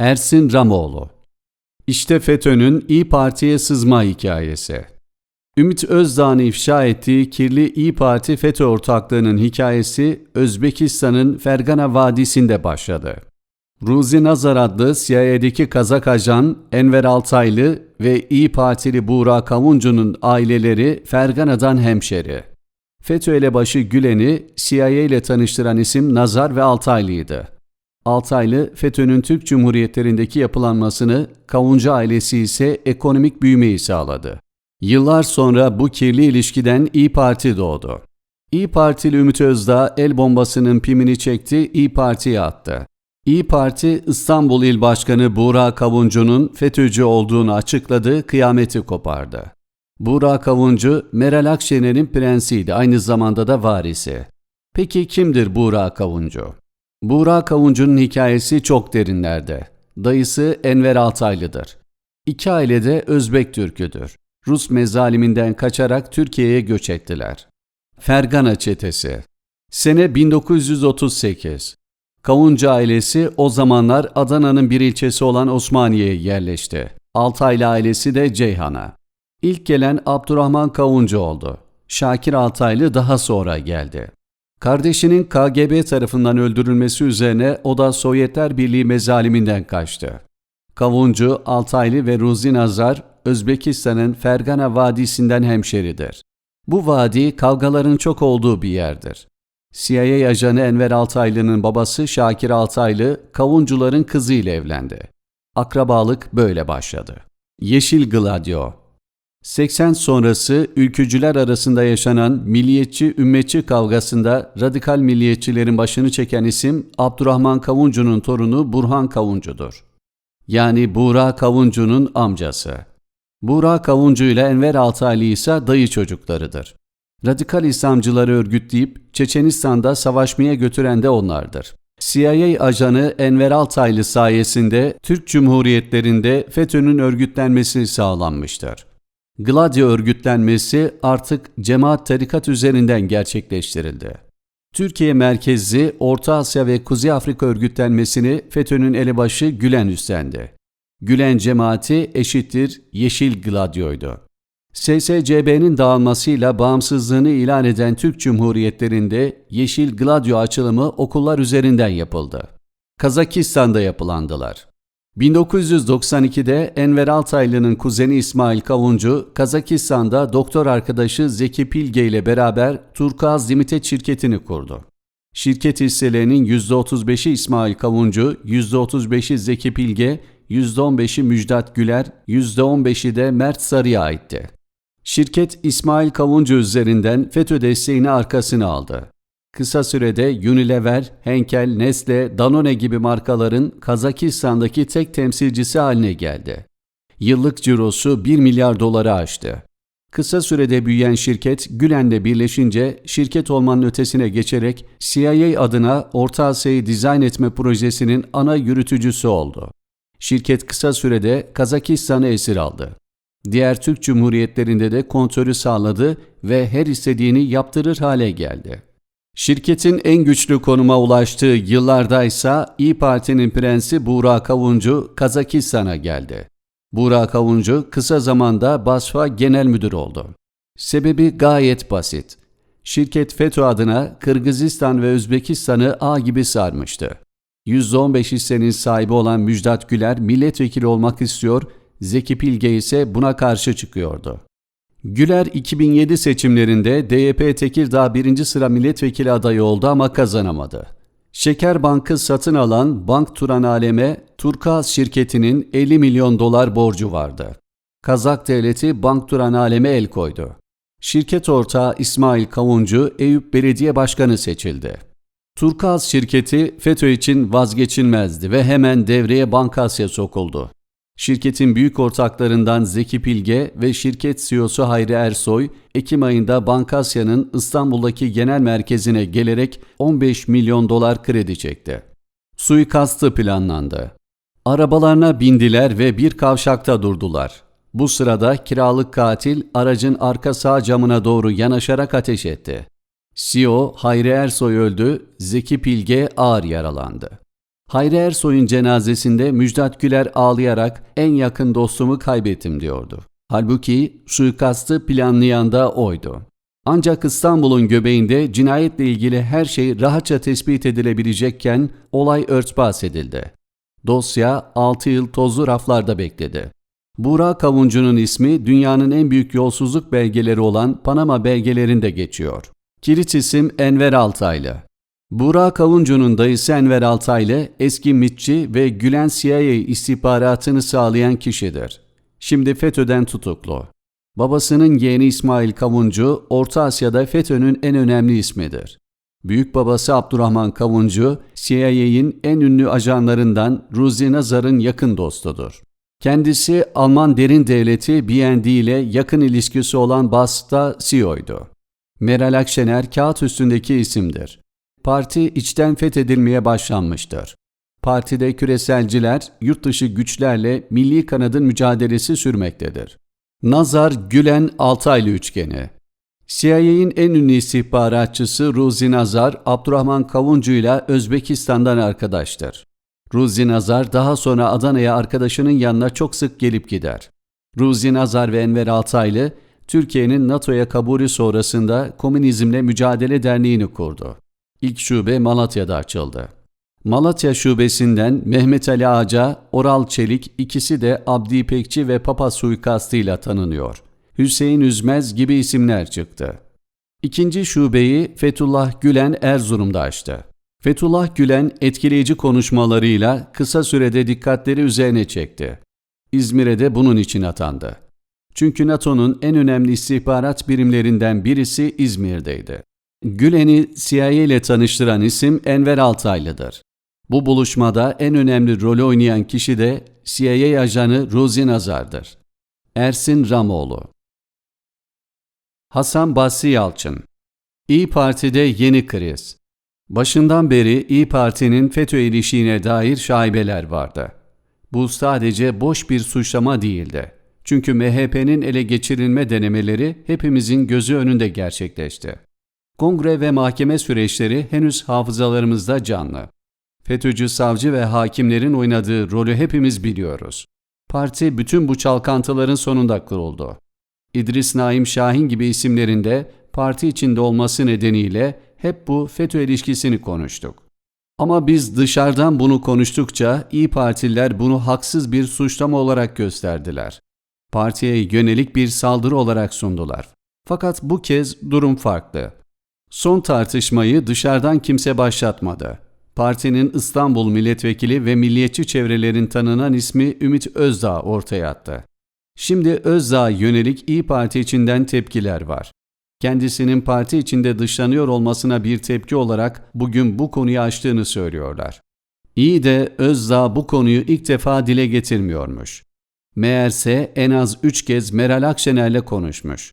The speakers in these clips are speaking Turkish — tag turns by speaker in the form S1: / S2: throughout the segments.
S1: Ersin Ramoğlu İşte FETÖ'nün İyi Parti'ye sızma hikayesi. Ümit Özdağ'ın ifşa ettiği kirli İyi Parti FETÖ ortaklığının hikayesi Özbekistan'ın Fergana Vadisi'nde başladı. Ruzi Nazar adlı CIA'deki Kazak ajan Enver Altaylı ve İyi Partili Buğra Kavuncu'nun aileleri Fergana'dan hemşeri. FETÖ elebaşı Gülen'i CIA ile tanıştıran isim Nazar ve Altaylı'ydı. Altaylı, FETÖ'nün Türk Cumhuriyetlerindeki yapılanmasını, Kavuncu ailesi ise ekonomik büyümeyi sağladı. Yıllar sonra bu kirli ilişkiden İyi Parti doğdu. İyi Partili Ümit Özdağ el bombasının pimini çekti, İyi Parti'ye attı. İyi Parti İstanbul İl Başkanı Buğra Kavuncu'nun FETÖ'cü olduğunu açıkladı, kıyameti kopardı. Buğra Kavuncu, Meral Akşener'in prensiydi, aynı zamanda da varisi. Peki kimdir Buğra Kavuncu? Buğra Kavuncu'nun hikayesi çok derinlerde. Dayısı Enver Altaylı'dır. İki aile de Özbek Türküdür. Rus mezaliminden kaçarak Türkiye'ye göç ettiler. Fergana Çetesi Sene 1938 Kavuncu ailesi o zamanlar Adana'nın bir ilçesi olan Osmaniye'ye yerleşti. Altaylı ailesi de Ceyhan'a. İlk gelen Abdurrahman Kavuncu oldu. Şakir Altaylı daha sonra geldi. Kardeşinin KGB tarafından öldürülmesi üzerine o da Sovyetler Birliği mezaliminden kaçtı. Kavuncu, Altaylı ve Ruzi Nazar, Özbekistan'ın Fergana Vadisi'nden hemşeridir. Bu vadi kavgaların çok olduğu bir yerdir. CIA ajanı Enver Altaylı'nın babası Şakir Altaylı, Kavuncuların kızıyla evlendi. Akrabalık böyle başladı. Yeşil Gladio 80 sonrası ülkücüler arasında yaşanan milliyetçi ümmetçi kavgasında radikal milliyetçilerin başını çeken isim Abdurrahman Kavuncu'nun torunu Burhan Kavuncu'dur. Yani Buğra Kavuncu'nun amcası. Buğra Kavuncu ile Enver Altaylı ise dayı çocuklarıdır. Radikal İslamcıları örgütleyip Çeçenistan'da savaşmaya götüren de onlardır. CIA ajanı Enver Altaylı sayesinde Türk Cumhuriyetlerinde FETÖ'nün örgütlenmesi sağlanmıştır. Gladio örgütlenmesi artık cemaat tarikat üzerinden gerçekleştirildi. Türkiye merkezli Orta Asya ve Kuzey Afrika örgütlenmesini FETÖ'nün elebaşı Gülen üstlendi. Gülen cemaati eşittir Yeşil Gladio'ydu. SSCB'nin dağılmasıyla bağımsızlığını ilan eden Türk Cumhuriyetlerinde Yeşil Gladio açılımı okullar üzerinden yapıldı. Kazakistan'da yapılandılar. 1992'de Enver Altaylı'nın kuzeni İsmail Kavuncu, Kazakistan'da doktor arkadaşı Zeki Pilge ile beraber Turkuaz Limited şirketini kurdu. Şirket hisselerinin %35'i İsmail Kavuncu, %35'i Zeki Pilge, %15'i Müjdat Güler, %15'i de Mert Sarı'ya aitti. Şirket İsmail Kavuncu üzerinden FETÖ desteğini arkasına aldı. Kısa sürede Unilever, Henkel, Nestle, Danone gibi markaların Kazakistan'daki tek temsilcisi haline geldi. Yıllık cirosu 1 milyar doları aştı. Kısa sürede büyüyen şirket Gülen'le birleşince şirket olmanın ötesine geçerek CIA adına Orta Asya'yı dizayn etme projesinin ana yürütücüsü oldu. Şirket kısa sürede Kazakistan'ı esir aldı. Diğer Türk Cumhuriyetlerinde de kontrolü sağladı ve her istediğini yaptırır hale geldi. Şirketin en güçlü konuma ulaştığı yıllarda ise İyi Parti'nin prensi Buğra Kavuncu Kazakistan'a geldi. Buğra Kavuncu kısa zamanda BASFA Genel Müdür oldu. Sebebi gayet basit. Şirket FETÖ adına Kırgızistan ve Özbekistan'ı ağ gibi sarmıştı. %15 hissenin sahibi olan Müjdat Güler milletvekili olmak istiyor, Zeki Pilge ise buna karşı çıkıyordu. Güler 2007 seçimlerinde DYP Tekirdağ birinci sıra milletvekili adayı oldu ama kazanamadı. Şeker Bank'ı satın alan Bank Turan Alem'e Turkuaz şirketinin 50 milyon dolar borcu vardı. Kazak devleti Bank Turan Alem'e el koydu. Şirket ortağı İsmail Kavuncu Eyüp Belediye Başkanı seçildi. Turkuaz şirketi FETÖ için vazgeçilmezdi ve hemen devreye Bankasya sokuldu. Şirketin büyük ortaklarından Zeki Pilge ve şirket CEO'su Hayri Ersoy, Ekim ayında Bankasya'nın İstanbul'daki genel merkezine gelerek 15 milyon dolar kredi çekti. Suikastı planlandı. Arabalarına bindiler ve bir kavşakta durdular. Bu sırada kiralık katil aracın arka sağ camına doğru yanaşarak ateş etti. CEO Hayri Ersoy öldü, Zeki Pilge ağır yaralandı. Hayri Ersoy'un cenazesinde Müjdat Güler ağlayarak en yakın dostumu kaybettim diyordu. Halbuki suikastı planlayan da oydu. Ancak İstanbul'un göbeğinde cinayetle ilgili her şey rahatça tespit edilebilecekken olay örtbas edildi. Dosya 6 yıl tozlu raflarda bekledi. Buğra Kavuncu'nun ismi dünyanın en büyük yolsuzluk belgeleri olan Panama belgelerinde geçiyor. Kilit isim Enver Altaylı. Buğra Kavuncu'nun dayısı Enver Altaylı eski MİTçi ve Gülen CIA istihbaratını sağlayan kişidir. Şimdi FETÖ'den tutuklu. Babasının yeğeni İsmail Kavuncu, Orta Asya'da FETÖ'nün en önemli ismidir. Büyük babası Abdurrahman Kavuncu, CIA'in en ünlü ajanlarından Ruzi Nazar'ın yakın dostudur. Kendisi Alman derin devleti BND ile yakın ilişkisi olan BASF'ta CEO'ydu. Meral Akşener kağıt üstündeki isimdir. Parti içten fethedilmeye başlanmıştır. Partide küreselciler, yurt dışı güçlerle milli kanadın mücadelesi sürmektedir. Nazar Gülen Altaylı üçgeni CIA'in en ünlü istihbaratçısı Ruzi Nazar, Abdurrahman Kavuncu ile Özbekistan'dan arkadaştır. Ruzi Nazar daha sonra Adana'ya arkadaşının yanına çok sık gelip gider. Ruzi Nazar ve Enver Altaylı, Türkiye'nin NATO'ya kabulü sonrasında Komünizmle Mücadele Derneği'ni kurdu. İlk şube Malatya'da açıldı. Malatya şubesinden Mehmet Ali Ağaca, Oral Çelik ikisi de Abdi İpekçi ve Papa suikastıyla tanınıyor. Hüseyin Üzmez gibi isimler çıktı. İkinci şubeyi Fethullah Gülen Erzurum'da açtı. Fethullah Gülen etkileyici konuşmalarıyla kısa sürede dikkatleri üzerine çekti. İzmir'e de bunun için atandı. Çünkü NATO'nun en önemli istihbarat birimlerinden birisi İzmir'deydi. Gülen'i CIA ile tanıştıran isim Enver Altaylı'dır. Bu buluşmada en önemli rolü oynayan kişi de CIA ajanı Ruzi Nazar'dır. Ersin Ramoğlu Hasan Basri Yalçın İyi Parti'de yeni kriz Başından beri İyi Parti'nin FETÖ ilişiğine dair şaibeler vardı. Bu sadece boş bir suçlama değildi. Çünkü MHP'nin ele geçirilme denemeleri hepimizin gözü önünde gerçekleşti. Kongre ve mahkeme süreçleri henüz hafızalarımızda canlı. FETÖ'cü savcı ve hakimlerin oynadığı rolü hepimiz biliyoruz. Parti bütün bu çalkantıların sonunda kuruldu. İdris Naim Şahin gibi isimlerin de parti içinde olması nedeniyle hep bu FETÖ ilişkisini konuştuk. Ama biz dışarıdan bunu konuştukça İyi Partililer bunu haksız bir suçlama olarak gösterdiler. Partiye yönelik bir saldırı olarak sundular. Fakat bu kez durum farklı. Son tartışmayı dışarıdan kimse başlatmadı. Partinin İstanbul milletvekili ve milliyetçi çevrelerin tanınan ismi Ümit Özdağ ortaya attı. Şimdi Özdağ'a yönelik İyi Parti içinden tepkiler var. Kendisinin parti içinde dışlanıyor olmasına bir tepki olarak bugün bu konuyu açtığını söylüyorlar. İyi de Özdağ bu konuyu ilk defa dile getirmiyormuş. Meğerse en az üç kez Meral Akşener'le konuşmuş.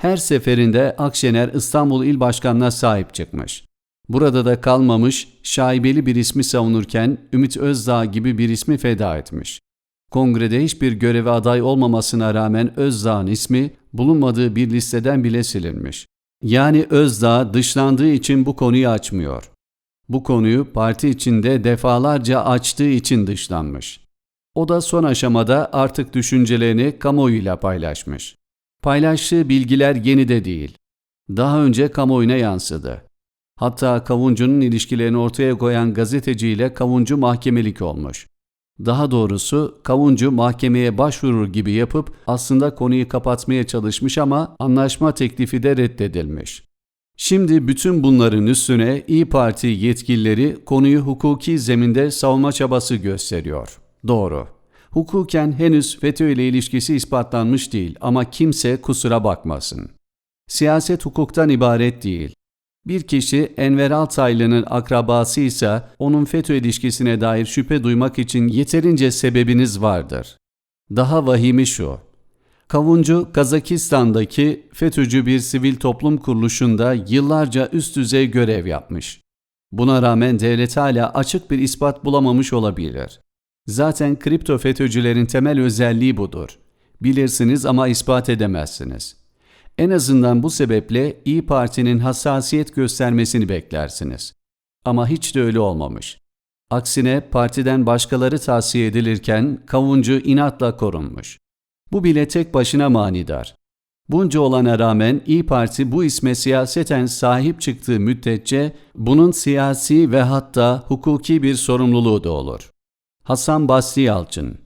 S1: Her seferinde Akşener İstanbul İl Başkanı'na sahip çıkmış. Burada da kalmamış, şaibeli bir ismi savunurken Ümit Özdağ gibi bir ismi feda etmiş. Kongrede hiçbir göreve aday olmamasına rağmen Özdağ'ın ismi bulunmadığı bir listeden bile silinmiş. Yani Özdağ dışlandığı için bu konuyu açmıyor. Bu konuyu parti içinde defalarca açtığı için dışlanmış. O da son aşamada artık düşüncelerini kamuoyuyla paylaşmış. Paylaştığı bilgiler yeni de değil. Daha önce kamuoyuna yansıdı. Hatta Kavuncu'nun ilişkilerini ortaya koyan gazeteciyle Kavuncu mahkemelik olmuş. Daha doğrusu Kavuncu mahkemeye başvurur gibi yapıp aslında konuyu kapatmaya çalışmış ama anlaşma teklifi de reddedilmiş. Şimdi bütün bunların üstüne İyi Parti yetkilileri konuyu hukuki zeminde savunma çabası gösteriyor. Doğru. Hukuken henüz FETÖ ile ilişkisi ispatlanmış değil ama kimse kusura bakmasın. Siyaset hukuktan ibaret değil. Bir kişi Enver Altaylı'nın akrabası ise onun FETÖ ilişkisine dair şüphe duymak için yeterince sebebiniz vardır. Daha vahimi şu. Kavuncu, Kazakistan'daki FETÖ'cü bir sivil toplum kuruluşunda yıllarca üst düzey görev yapmış. Buna rağmen devlet hala açık bir ispat bulamamış olabilir. Zaten kripto FETÖ'cülerin temel özelliği budur. Bilirsiniz ama ispat edemezsiniz. En azından bu sebeple İyi Parti'nin hassasiyet göstermesini beklersiniz. Ama hiç de öyle olmamış. Aksine partiden başkaları tavsiye edilirken Kavuncu inatla korunmuş. Bu bile tek başına manidar. Bunca olana rağmen İyi Parti bu isme siyaseten sahip çıktığı müddetçe bunun siyasi ve hatta hukuki bir sorumluluğu da olur. Hasan Basri Yalçın